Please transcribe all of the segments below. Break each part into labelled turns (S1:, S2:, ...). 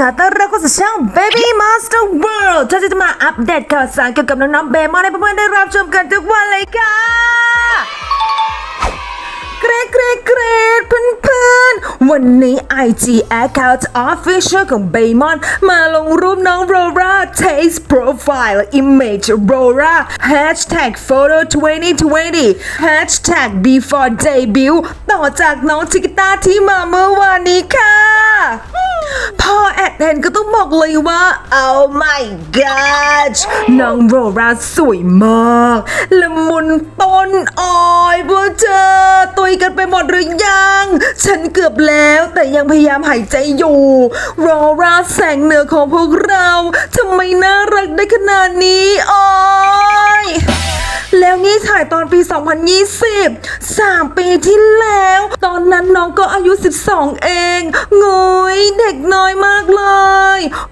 S1: ขอต้อนรับเข้าสู่ช่อง Baby Monster World ที่จะมาอัปเดตข่าวสารเกี่ยวกับน้องๆเบมอนให้เพื่อนๆได้รับชมกันทุกวันเลยค่ะเกรดเกรดเกรดเพื่อนๆ วันนี้ IG Account Official ของ b a y m o n มาลงรูปน้อง Rora Taste Profile Image Rora Hashtag Photo 2020 Hashtag Before Debut ต่อจากน้องชิกิต้าที่มาเมื่อวานนี้ค่ะพ่อ แอดเห็นก็ต้องบอกเลยว่า oh my god น้องโรราสวยมาก ละมุนต้นอ้อยพวกเธอตุยกันไปหมดหรือยัง ฉันเกือบแล้วแต่ยังพยายามหายใจอยู่ โรราแสงเหนือของพวกเราทำไมน่ารักได้ขนาดนี้อ้อยแล้วนี่ถ่ายตอนปี 2020 3 ปีที่แล้ว ตอนนั้นน้องก็อายุ 12 เองงย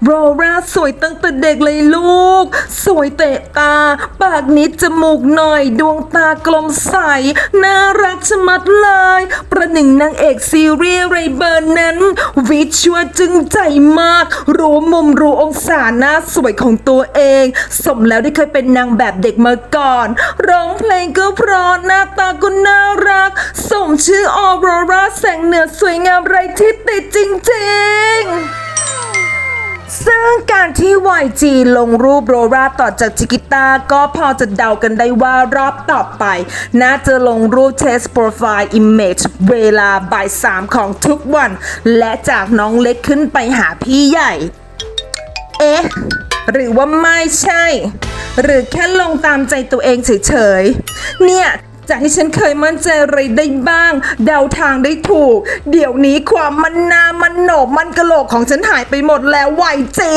S1: โรราสวยตั้งแต่เด็กเลยลูก สวยเตะตา ปากนิดจมูกหน่อย ดวงตากลมใส น่ารักชะมัดเลย ประหนึ่งนางเอกซีรีส์ไรเบอร์นั้น วิชวจึงใจมาก รู้มุมรู้องศาหน้าสวยของตัวเอง สมแล้วที่เคยเป็นนางแบบเด็กมาก่อน ร้องเพลงก็เพราะหน้าตาก็น่ารัก สมชื่อออโรราแสงเหนือสวยงามไรที่ติดจริงๆซึ่ง การที่ YG ลงรูปโรราต่อจากจิกิต้าก็พอจะเดากันได้ว่ารอบต่อไป น่าจะลงรูป Test Profile Image เวลาบ่ายสามของทุกวัน และจากน้องเล็กขึ้นไปหาพี่ใหญ่ เอ๊ะ หรือว่าไม่ใช่ หรือแค่ลงตามใจตัวเองเฉยๆ เนี่ย จากที่ฉันเคยมั่นใจอะไรได้บ้าง เดาทางได้ถูก เดี๋ยวนี้ความมันนามันโหนกมันกระโหลกของฉันหายไปหมดแล้วไวจี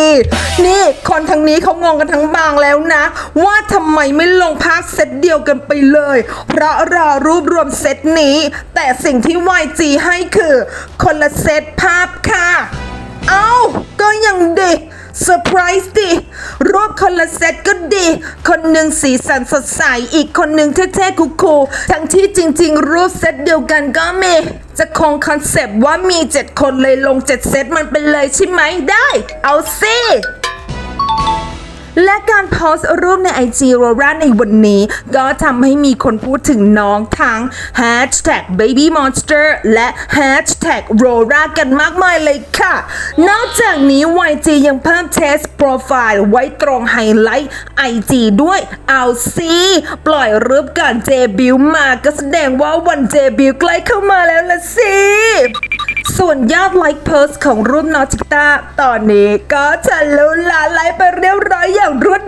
S1: นี่คนทางนี้เขางงกันทั้งบางแล้วนะ ว่าทำไมไม่ลงภาพเซตเดียวกันไปเลย เพราะรอรูปรวมเซตนี้ แต่สิ่งที่ YG ให้คือ คนละเซตภาพค่ะ เอ้าก็ยังดี เซอร์ไพรส์ดิรูปคนละเซตก็ดี คนหนึ่งสีสันสดใส อีกคนหนึ่งเท่ๆคูลๆทั้งที่จริง ๆ รูปเซตเดียวกันก็มี จะคงคอนเซปต์ว่ามี 7 คนเลยลง 7 เซตมันไปเลยใช่ไหมได้ เอาสิ และการโพสต์รูปใน IG r o r a ในวันนี้ ก็ทำให้มีคนพูดถึงน้องทั้ง Hashtag Baby Monster และ Hashtag r o r a กันมากมายเลยค่ะ นอกจากนี้ YG ยังเพิ่ม Test Profile ไว้ตรงไฮไลท์ IG ด้วยเอาสิปล่อยรูปก่อนเจบิวมาก็แสดงว่าวันเจบิวใกล้เข้ามาแล้วละสิ ส่วนยอดไลค์โพสต์ของรูปนอจิกตาตอนนี้ก็ทะลุล้านไลค์ไปเรียบร้อยอย่างรวด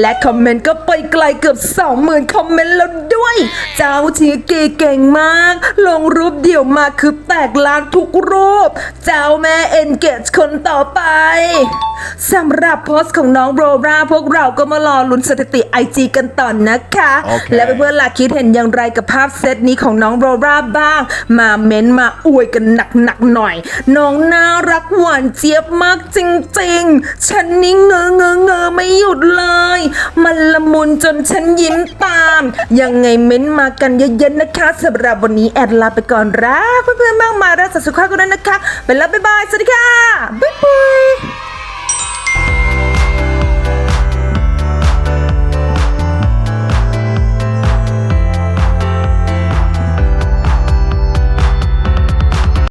S1: แล้วค่ะและคอมเมนต์ก็ไปไกลเกือบ 20,000 คอมเมนต์แล้วด้วย เจ้าทีเกเก่งมาก ลงรูปเดี่ยวมาคือแตกล้านทุกรูป เจ้าแม่เอนเกจคนต่อไปสำหรับโพสต์ของน้องโรราพวกเราก็มารอลุ้นสถิติ IG กันต่อนนะคะ
S2: โอเค
S1: และเพื่อนๆล่ะคิดเห็นอย่างไรกับภาพเซตนี้ของน้องโรราบ้าง มาเม้นต์มาอวยกันหนักๆหน่อย น้องน่ารักหวานเจี๊ยบมากจริงๆ ฉันนี่เงอเงอเงอไม่หยุดเลยมันละมุนจนฉันยิ้มตาม ยังไงเม้นมากันเยอะๆนะคะสำหรับวันนี้แอดลาไปก่อนรักเพื่อนๆมากมายรักสุขภาพกันด้วยนะคะ ไปแล้วบ๊ายบาย สวัสดีค่ะ บ๊ายบาย